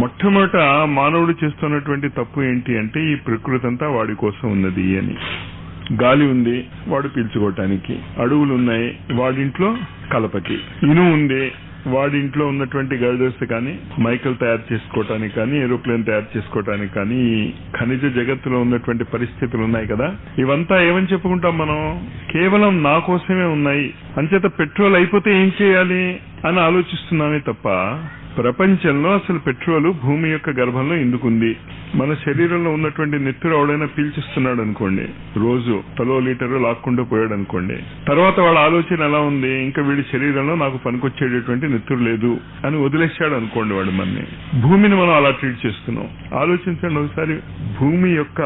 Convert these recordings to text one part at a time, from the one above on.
మొట్టమొదట మానవుడు చేస్తున్నటువంటి తప్పు ఏంటి అంటే ఈ ప్రకృతి అంతా వాడి కోసం ఉన్నది అని. గాలి ఉంది వాడు పీల్చుకోవటానికి. అడవులు ఉన్నాయి వాడింట్లో కలపకి. ఇనుము ఉంది వాడింట్లో ఉన్నటువంటి గైడర్స్ కానీ మైకల్ తయారు చేసుకోవటానికి కానీ ఏరోప్లేన్ తయారు చేసుకోవటానికి కానీ ఈ ఖనిజ జగత్తులో ఉన్నటువంటి పరిస్థితులు ఉన్నాయి కదా. ఇవంతా ఏమని చెప్పుకుంటాం మనం? కేవలం నా కోసమే ఉన్నాయి. అంచేత పెట్రోల్ అయిపోతే ఏం చేయాలి? అని ఆలోచిస్తున్నామే తప్ప ప్రపంచంలో అసలు పెట్రోల్ భూమి యొక్క గర్భంలో ఎందుకుంది మన శరీరంలో ఉన్నటువంటి నెత్తురు ఎవడైనా పీల్చిస్తున్నాడు అనుకోండి రోజు తలో లీటరు లాక్కుంటూ పోయాడు అనుకోండి తర్వాత వాళ్ళ ఆలోచన ఎలా ఉంది? ఇంకా వీడి శరీరంలో నాకు పనికొచ్చేటటువంటి నెత్తురు లేదు అని వదిలేశాడు అనుకోండి వాడు మనని. భూమిని మనం అలా ట్రీట్ చేస్తున్నాం. ఆలోచించండి ఒకసారి. భూమి యొక్క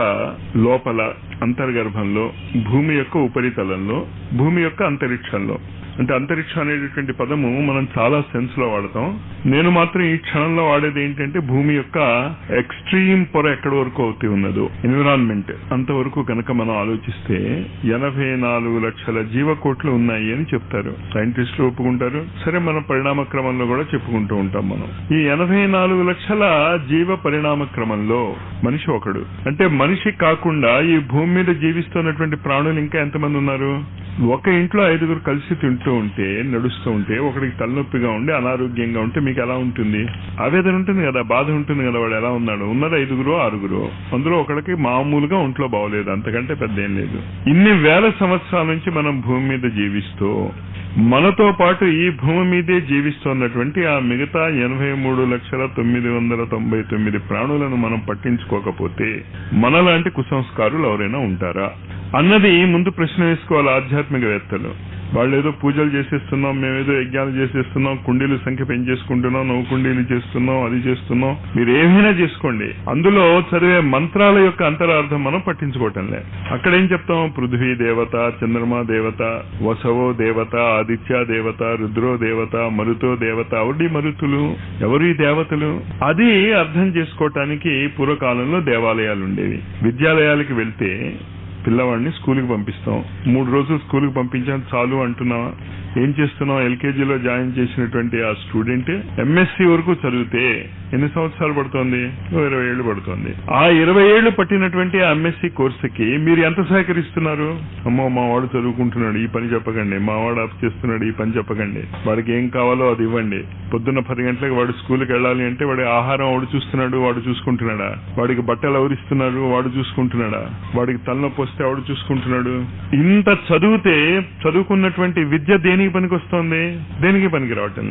లోపల అంతర్గర్భంలో భూమి యొక్క ఉపరితలంలో భూమి యొక్క అంతరిక్షంలో అంటే అంతరిక్షం అనేటటువంటి పదము మనం చాలా సెన్స్లో వాడతాం. నేను మాత్రం ఈ క్షణంలో వాడేది ఏంటంటే భూమి యొక్క ఎక్స్ట్రీమ్ పొర ఎక్కడి వరకు అవుతూ ఉన్నదో ఎన్విరాన్మెంట్. అంతవరకు కనుక మనం ఆలోచిస్తే ఎనభై నాలుగు లక్షల జీవకోట్లు ఉన్నాయి అని చెప్తారు. సైంటిస్టులు ఒప్పుకుంటారు. సరే మన పరిణామ క్రమంలో కూడా చెప్పుకుంటూ ఉంటాం మనం. ఈ ఎనభై నాలుగు లక్షల జీవ పరిణామ క్రమంలో మనిషి ఒకడు. అంటే మనిషి కాకుండా ఈ భూమి మీద జీవిస్తున్నటువంటి ప్రాణులు ఇంకా ఎంతమంది ఉన్నారు? ఒక ఇంట్లో ఐదుగురు కలిసి తింటూ ఉంటే నడుస్తూ ఉంటే ఒకడికి తలనొప్పిగా ఉండి అనారోగ్యంగా ఉంటే మీకు ఎలా ఉంటుంది? ఆవేదన ఉంటుంది కదా బాధ ఉంటుంది కదా వాడు ఎలా ఉన్నాడు? ఉన్నది ఐదుగురు ఆరుగురు? అందులో ఒకడికి మామూలుగా ఒంట్లో బాగోలేదు అంతకంటే పెద్ద ఏం లేదు. ఇన్ని వేల సంవత్సరాల నుంచి మనం భూమి మీద జీవిస్తూ మనతో పాటు ఈ భూమి మీదే జీవిస్తున్నటువంటి ఆ మిగతా ఎనభై మూడు లక్షల తొమ్మిది వందల తొంభై తొమ్మిది ప్రాణులను మనం పట్టించుకోకపోతే మనలాంటి కుసంస్కారులు ఎవరైనా ఉంటారా? అన్నది ముందు ప్రశ్న వేసుకోవాలి ఆధ్యాత్మికవేత్తలు. వాళ్ళు ఏదో పూజలు చేసేస్తున్నాం మేమేదో యజ్ఞాలు చేసేస్తున్నాం కుండీలు సంఖ్య పెంచేసుకుంటున్నాం నవ్వు కుండీలు చేస్తున్నాం అది చేస్తున్నాం. మీరు ఏమైనా చేసుకోండి. అందులో చదివే మంత్రాల యొక్క అంతరార్థం మనం పట్టించుకోవటం లే అక్కడ ఏం చెప్తాం? పృథ్వీ దేవత చంద్రమా దేవత వసవో దేవత ఆదిత్య దేవత రుద్రో దేవత మరుతో దేవత ఎవరి మరుతులు ఎవరు ఈ దేవతలు? అది అర్థం చేసుకోవటానికి పూర్వకాలంలో దేవాలయాలు ఉండేవి. విద్యాలయాలకు వెళ్తే పిల్లవాడిని స్కూల్కి పంపిస్తాం. మూడు రోజులు స్కూల్కి పంపించాం చాలు అంటున్నావా? ఏం చేస్తున్నాం ఎల్కేజీలో జాయిన్ చేసినటువంటి ఆ స్టూడెంట్ ఎంఎస్సి వరకు చదివితే ఎన్ని సంవత్సరాలు పడుతోంది? ఇరవై ఏళ్ళు పడుతోంది. ఆ ఇరవై ఏళ్ళు పట్టినటువంటి ఆ ఎంఎస్సి కోర్సుకి మీరు ఎంత సహకరిస్తున్నారు? అమ్మో మా వాడు చదువుకుంటున్నాడు ఈ పని చెప్పకండి. మా వాడు అప్ చేస్తున్నాడు ఈ పని చెప్పకండి. వాడికి ఏం కావాలో అది ఇవ్వండి. పొద్దున్న పది గంటలకు వాడు స్కూల్కి వెళ్ళాలి అంటే వాడి ఆహారం వాడు చూస్తున్నాడు వాడు చూసుకుంటున్నాడా? వాడికి బట్టలు ఎవరిస్తున్నారు వాడు చూసుకుంటున్నాడా? వాడికి తలనొప్పి వస్తే వాడు చూసుకుంటున్నాడు? ఇంత చదివితే చదువుకున్నటువంటి విద్య దేనికి పనికి వస్తుంది దేనికి పనికి రావటం